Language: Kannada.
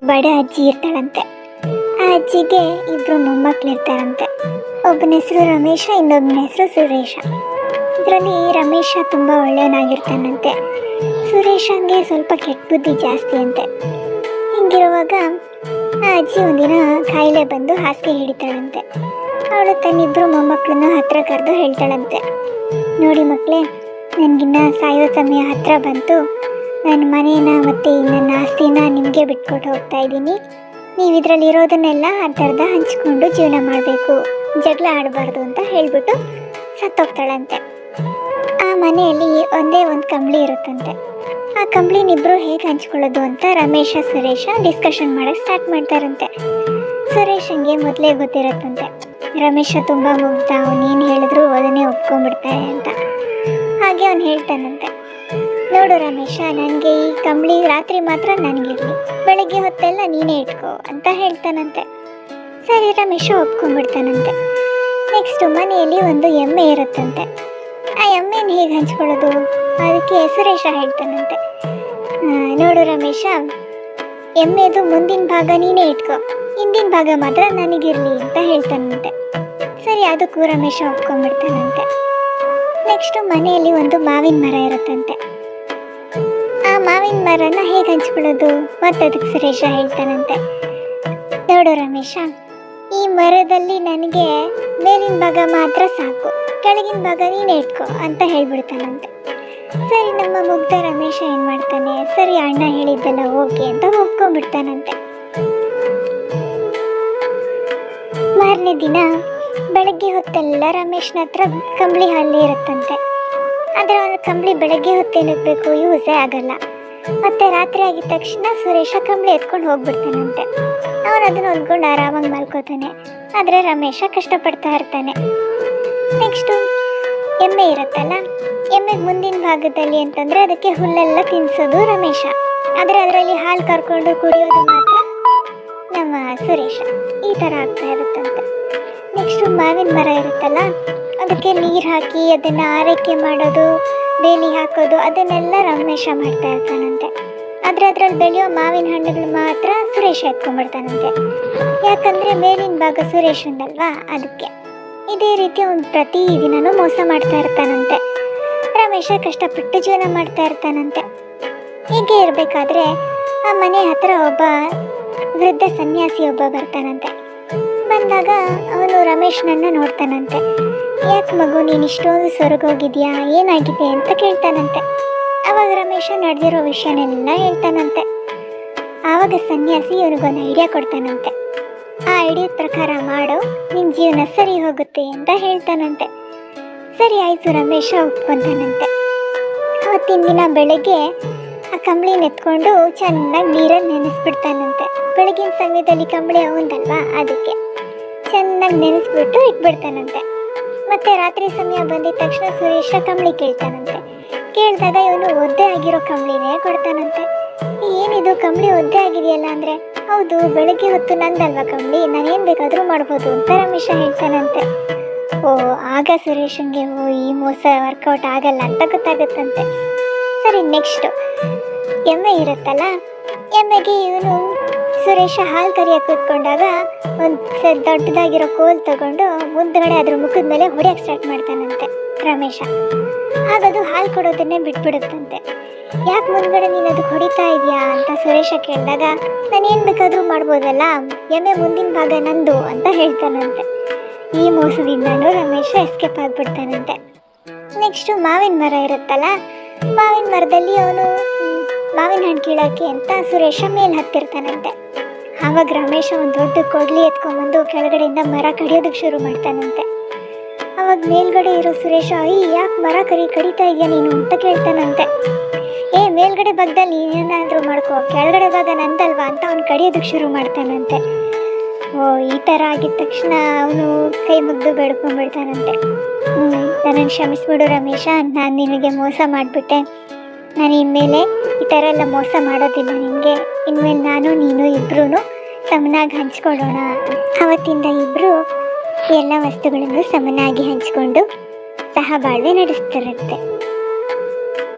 ಬಡ ಅಜ್ಜಿ ಇರ್ತಾಳಂತೆ. ಆ ಅಜ್ಜಿಗೆ ಇಬ್ರು ಮೊಮ್ಮಕ್ಳು ಇರ್ತಾರಂತೆ. ಒಬ್ಬನ ಹೆಸರು ರಮೇಶ, ಇನ್ನೊಬ್ಬನ ಹೆಸರು ಸುರೇಶ. ಇದರಲ್ಲಿ ರಮೇಶ ತುಂಬ ಒಳ್ಳೆಯವನಾಗಿರ್ತಾನಂತೆ. ಸುರೇಶಂಗೆ ಸ್ವಲ್ಪ ಕೆಟ್ಟ ಬುದ್ಧಿ ಜಾಸ್ತಿ ಅಂತೆ. ಹಿಂಗಿರುವಾಗ ಆ ಅಜ್ಜಿ ಒಂದಿನ ಕಾಯಿಲೆ ಬಂದು ಹಾಸಿಗೆ ಹಿಡಿತಾಳಂತೆ. ಅವಳು ತನ್ನಿಬ್ರು ಮೊಮ್ಮಕ್ಕಳನ್ನ ಹತ್ರ ಕರೆದು ಹೇಳ್ತಾಳಂತೆ. ನೋಡಿ ಮಕ್ಕಳೇ ನನಗಿನ್ನ ಸಾಯೋ ಸಮಯ ಹತ್ರ ಬಂತು. ನನ್ನ ಮನೇನ ಮತ್ತು ನನ್ನ ಆಸ್ತಿನ ನಿಮಗೆ ಬಿಟ್ಕೊಟ್ಟು ಹೋಗ್ತಾ ಇದ್ದೀನಿ. ನೀವು ಇದರಲ್ಲಿ ಇರೋದನ್ನೆಲ್ಲ ಅರ್ಧ ಅರ್ಧ ಹಂಚ್ಕೊಂಡು ಜೀವನ ಮಾಡಬೇಕು. ಜಗಳ ಆಡಬಾರ್ದು ಅಂತ ಹೇಳ್ಬಿಟ್ಟು ಸತ್ತೋಗ್ತಾಳಂತೆ. ಆ ಮನೆಯಲ್ಲಿ ಒಂದೇ ಒಂದು ಕಂಬಳಿ ಇರುತ್ತಂತೆ. ಆ ಕಂಬಳಿನಿಬ್ರು ಹೇಗೆ ಹಂಚ್ಕೊಳ್ಳೋದು ಅಂತ ರಮೇಶ, ಸುರೇಶ ಡಿಸ್ಕಷನ್ ಮಾಡಕ್ಕೆ ಸ್ಟಾರ್ಟ್ ಮಾಡ್ತಾರಂತೆ. ಸುರೇಶಂಗೆ ಮೊದಲೇ ಗೊತ್ತಿರತ್ತಂತೆ. ರಮೇಶ ತುಂಬ ಮುಗ್ಧ ಅವನೇನು ಹೇಳಿದ್ರು ಅದನ್ನೇ ಒಪ್ಕೊಂಡ್ಬಿಡ್ತಾರೆ ಅಂತ. ಹಾಗೆ ಅವ್ನು ಹೇಳ್ತಾನಂತೆ. ನೋಡು ರಮೇಶ ನನಗೆ ಈ ಕಂಬಳಿ ರಾತ್ರಿ ಮಾತ್ರ ನನಗಿರಲಿ. ಬೆಳಗ್ಗೆ ಹೊತ್ತೆಲ್ಲ ನೀನೇ ಇಟ್ಕೋ ಅಂತ ಹೇಳ್ತಾನಂತೆ. ಸರಿ ರಮೇಶ ಒಪ್ಕೊಂಡ್ಬಿಡ್ತಾನಂತೆ. ನೆಕ್ಸ್ಟು ಮನೆಯಲ್ಲಿ ಒಂದು ಎಮ್ಮೆ ಇರುತ್ತಂತೆ. ಆ ಎಮ್ಮೆನ ಹೇಗೆ ಹಂಚ್ಕೊಳ್ಳೋದು? ಅದಕ್ಕೆ ಹೆಸರೇಶ ಹೇಳ್ತಾನಂತೆ. ನೋಡು ರಮೇಶ, ಎಮ್ಮೆದು ಮುಂದಿನ ಭಾಗ ನೀನೇ ಇಟ್ಕೋ. ಹಿಂದಿನ ಭಾಗ ಮಾತ್ರ ನನಗಿರಲಿ ಅಂತ ಹೇಳ್ತಾನಂತೆ. ಸರಿ, ಅದಕ್ಕೂ ರಮೇಶ ಒಪ್ಕೊಂಡ್ಬಿಡ್ತಾನಂತೆ. ನೆಕ್ಸ್ಟು ಮನೆಯಲ್ಲಿ ಒಂದು ಮಾವಿನ ಮರ ಇರುತ್ತಂತೆ. ಮಾವಿನ ಮರನ ಹೇಗೆ ಹಂಚ್ಕೊಳ್ಳೋದು? ಅದಕ್ಕೆ ಸುರೇಶ ಹೇಳ್ತಾನಂತೆ. ನೋಡು ರಮೇಶ, ಈ ಮರದಲ್ಲಿ ನನಗೆ ಮೇಲಿನ ಭಾಗ ಮಾತ್ರ ಸಾಕು, ಕೆಳಗಿನ ಭಾಗ ನೀನೇ ಇಟ್ಕೋ ಅಂತ ಹೇಳ್ಬಿಡ್ತಾನಂತೆ. ಸರಿ, ನಮ್ಮ ಮುಗ್ಧ ರಮೇಶ ಏನು ಮಾಡ್ತಾನೆ? ಸರಿ, ಅಣ್ಣ ಹೇಳಿದ್ದೆಲ್ಲ ಓಕೆ ಅಂತ ಒಪ್ಕೊಂಡ್ಬಿಡ್ತಾನಂತೆ. ಮಾರನೇ ದಿನ ಬೆಳಗ್ಗೆ ಹೊತ್ತೆಲ್ಲ ರಮೇಶನ ಹತ್ರ ಕಂಬಳಿ ಹಾಲಿ ಇರುತ್ತಂತೆ ಆದರೆ ಅವನ ಕಂಬಳಿ ಬೆಳಗ್ಗೆ ಹೊತ್ತೇನಕ್ಬೇಕು ಯೂಸೇ ಆಗಲ್ಲ. ಮತ್ತೆ ರಾತ್ರಿ ಆಗಿದ ತಕ್ಷಣ ಸುರೇಶ ಕಂಬಳಿ ಎತ್ಕೊಂಡು ಹೋಗ್ಬಿಡ್ತಾನಂತೆ. ಅವನು ಅದನ್ನ ಹೊಂದ್ಕೊಂಡು ಆರಾಮಾಗಿ ಮಲ್ಕೋತಾನೆ. ಆದರೆ ರಮೇಶ ಕಷ್ಟಪಡ್ತಾ ಇರ್ತಾನೆ. ನೆಕ್ಸ್ಟು ಎಮ್ಮೆ ಇರುತ್ತಲ್ಲ, ಎಮ್ಮೆಗೆ ಮುಂದಿನ ಭಾಗದಲ್ಲಿ ಅಂತಂದರೆ ಅದಕ್ಕೆ ಹುಲ್ಲೆಲ್ಲ ತಿನ್ನಿಸೋದು ರಮೇಶ. ಆದರೆ ಅದರಲ್ಲಿ ಹಾಲು ಕರ್ಕೊಂಡು ಕುಡಿಯೋದು ಸುರೇಶ. ಈ ಥರ ಆಗ್ತಾ ಇರುತ್ತಂತೆ. ನೆಕ್ಸ್ಟು ಮಾವಿನ ಮರ ಇರುತ್ತಲ್ಲ, ಅದಕ್ಕೆ ನೀರು ಹಾಕಿ ಅದನ್ನು ಆರೈಕೆ ಮಾಡೋದು, ಬೇಲಿ ಹಾಕೋದು, ಅದನ್ನೆಲ್ಲ ರಮೇಶ ಮಾಡ್ತಾ ಇರ್ತಾನಂತೆ. ಆದರೆ ಅದರಲ್ಲಿ ಬೆಳೆಯೋ ಮಾವಿನ ಹಣ್ಣುಗಳು ಮಾತ್ರ ಸುರೇಶ ಎತ್ಕೊಂಡ್ಬಿಡ್ತಾನಂತೆ. ಯಾಕಂದರೆ ಮೇಲಿನ ಭಾಗ ಸುರೇಶಂದಲ್ವಾ ಅದಕ್ಕೆ. ಇದೇ ರೀತಿ ಒಂದು ಪ್ರತಿ ದಿನನೂ ಮೋಸ ಮಾಡ್ತಾ ಇರ್ತಾನಂತೆ. ರಮೇಶ ಕಷ್ಟಪಟ್ಟು ಜೀವನ ಮಾಡ್ತಾ ಇರ್ತಾನಂತೆ. ಹೀಗೆ ಇರಬೇಕಾದ್ರೆ ಆ ಮನೆ ಹತ್ರ ಒಬ್ಬ ವೃದ್ಧ ಸನ್ಯಾಸಿ ಒಬ್ಬ ಬರ್ತಾನಂತೆ. ಬಂದಾಗ ಅವನು ರಮೇಶ್ನನ್ನ ನೋಡ್ತಾನಂತೆ. ಯಾಕೆ ಮಗು, ನೀನು ಇಷ್ಟೊಂದು ಸೊರಗೋಗಿದ್ಯಾ? ಏನಾಗಿದೆ ಅಂತ ಕೇಳ್ತಾನಂತೆ. ಆವಾಗ ರಮೇಶ ನಡೆದಿರೋ ವಿಷಯನೆಲ್ಲ ಹೇಳ್ತಾನಂತೆ. ಆವಾಗ ಸನ್ಯಾಸಿ ಇವನಿಗೊಂದು ಐಡಿಯಾ ಕೊಡ್ತಾನಂತೆ. ಆ ಐಡಿಯಾದ ಪ್ರಕಾರ ಮಾಡು ನಿನ್ನ ಜೀವನ ಸರಿ ಹೋಗುತ್ತೆ ಅಂತ ಹೇಳ್ತಾನಂತೆ. ಸರಿ ಆಯಿತು ರಮೇಶ ಒಪ್ಕೊಂತಾನಂತೆ ಅವತ್ತಿನ ದಿನ ಬೆಳಗ್ಗೆ ಆ ಕಂಬಳಿ ನೆತ್ಕೊಂಡು ಚೆನ್ನಾಗಿ ನೀರಲ್ಲಿ ನೆನೆಸ್ಬಿಡ್ತಾನಂತೆ. ಬೆಳಗಿನ ಸಮಯದಲ್ಲಿ ಕಂಬಳಿ ಅವಂದಲ್ವಾ? ಅದಕ್ಕೆ ಚೆನ್ನಾಗಿ ನೆನೆಸ್ಬಿಟ್ಟು ಇಟ್ಬಿಡ್ತಾನಂತೆ. ಮತ್ತೆ ರಾತ್ರಿ ಸಮಯ ಬಂದಿದ ತಕ್ಷಣ ಸುರೇಶ ಕಂಬಳಿ ಕೇಳ್ತಾನಂತೆ. ಕೇಳಿದಾಗ ಇವನು ಒದ್ದೆ ಆಗಿರೋ ಕಂಬಳಿನೇ ಕೊಡ್ತಾನಂತೆ. ಏನಿದು, ಕಂಬಳಿ ಒದ್ದೆ ಆಗಿದೆಯಲ್ಲ ಅಂದರೆ? ಹೌದು, ಬೆಳಗ್ಗೆ ಹೊತ್ತು ನಂದಲ್ವಾ ಕಂಬಳಿ? ನಾನೇನು ಬೇಕಾದರೂ ಮಾಡ್ಬೋದು ಅಂತ ರಮೇಶ ಹೇಳ್ತಾನಂತೆ. ಓ, ಆಗ ಸುರೇಶನ್ಗೆ ಓ, ಈ ಮೋಸ ವರ್ಕೌಟ್ ಆಗಲ್ಲ ಅಂತ ಗೊತ್ತಾಗುತ್ತಂತೆ. ಸರಿ, ನೆಕ್ಸ್ಟು. ಎಮ್ಮೆ ಇರುತ್ತಲ್ಲ? ಎಮ್ಮೆಗೆ ಇವನು ಸುರೇಶ ಹಾಲು ಕರಿಯಕ್ಕೆ ಕೂತ್ಕೊಂಡಾಗ ಒಂದು ದೊಡ್ಡದಾಗಿರೋ ಕೋಲ್ ತಗೊಂಡು ಮುಂದ್ಗಡೆ ಅದ್ರ ಮುಖದ ಮೇಲೆ ಹೊಡಿಯಕ್ಕೆ ಸ್ಟಾರ್ಟ್ ಮಾಡ್ತಾನಂತೆ ರಮೇಶ. ಹಾಗದು ಹಾಲು ಕೊಡೋದನ್ನೇ ಬಿಟ್ಬಿಡುತ್ತಂತೆ. ಯಾಕೆ ಮುಂದ್ಗಡೆ ನೀನು ಅದಕ್ಕೆ ಹೊಡಿತಾ ಇದೆಯಾ ಅಂತ ಸುರೇಶ ಕೇಳಿದಾಗ, ನಾನು ಏನು ಬೇಕಾದರೂ ಮಾಡ್ಬೋದಲ್ಲ? ಎಮ್ಮೆ ಮುಂದಿನ ಭಾಗ ನಂದು ಅಂತ ಹೇಳ್ತಾನಂತೆ. ಈ ಮೋಸದಿಂದನೂ ರಮೇಶ ಎಸ್ಕೇಪ್ ಆಗಿಬಿಡ್ತಾನಂತೆ. ನೆಕ್ಸ್ಟು ಮಾವಿನ ಮರ ಇರುತ್ತಲ್ಲ, ಮಾವಿನ ಮರದಲ್ಲಿ ಅವನು ಮಾವಿನ ಹಣ್ಣು ಕೀಳೋಕ್ಕೆ ಅಂತ ಸುರೇಶ ಮೇಲೆ ಹತ್ತಿರ್ತಾನಂತೆ. ಆವಾಗ ರಮೇಶ ಒಂದು ದೊಡ್ಡ ಕೊಡ್ಲಿ ಎತ್ಕೊಂಡ್ಬಂದು ಕೆಳಗಡೆಯಿಂದ ಮರ ಕಡಿಯೋದಕ್ಕೆ ಶುರು ಮಾಡ್ತಾನಂತೆ. ಅವಾಗ ಮೇಲ್ಗಡೆ ಇರೋ ಸುರೇಶ, ಅಯ್ಯ, ಯಾಕೆ ಮರ ಕರಿ, ಕಡಿತಾ ಇದೆಯಾ ನೀನು? ಅಂತ ಕೇಳ್ತಾನಂತೆ. ಏ, ಮೇಲ್ಗಡೆ ಭಾಗದಲ್ಲಿ ನೀನೇನಾದರೂ ಮಾಡ್ಕೋ, ಕೆಳಗಡೆ ಭಾಗ ನಂದಲ್ವಾ? ಅಂತ ಅವ್ನು ಕಡಿಯೋದಕ್ಕೆ ಶುರು ಮಾಡ್ತಾನಂತೆ. ಓ, ಈ ಥರ ಆಗಿದ ತಕ್ಷಣ ಅವನು ಕೈ ಮುಗ್ದು ಬೇಡ್ಕೊಂಡ್ಬಿಡ್ತಾನಂತೆ. ಹ್ಞೂ ನನ್ನನ್ನು ಕ್ಷಮಿಸ್ಬಿಡು ರಮೇಶ, ನಾನು ನಿನಗೆ ಮೋಸ ಮಾಡಿಬಿಟ್ಟೆ. ನಾನು ಇನ್ಮೇಲೆ ಈ ಥರ ಎಲ್ಲ ಮೋಸ ಮಾಡೋದಿಲ್ಲ ನಿನಗೆ. ಇನ್ಮೇಲೆ ನಾನು, ನೀನು ಇಬ್ಬರೂ ಸಮನಾಗಿ ಹಂಚ್ಕೊಳ್ಳೋಣ. ಅವತ್ತಿಂದ ಇಬ್ಬರು ಎಲ್ಲ ವಸ್ತುಗಳನ್ನು ಸಮನಾಗಿ ಹಂಚಿಕೊಂಡು ಸಹಬಾಳ್ವೆ ನಡೆಸ್ತಿರುತ್ತೆ.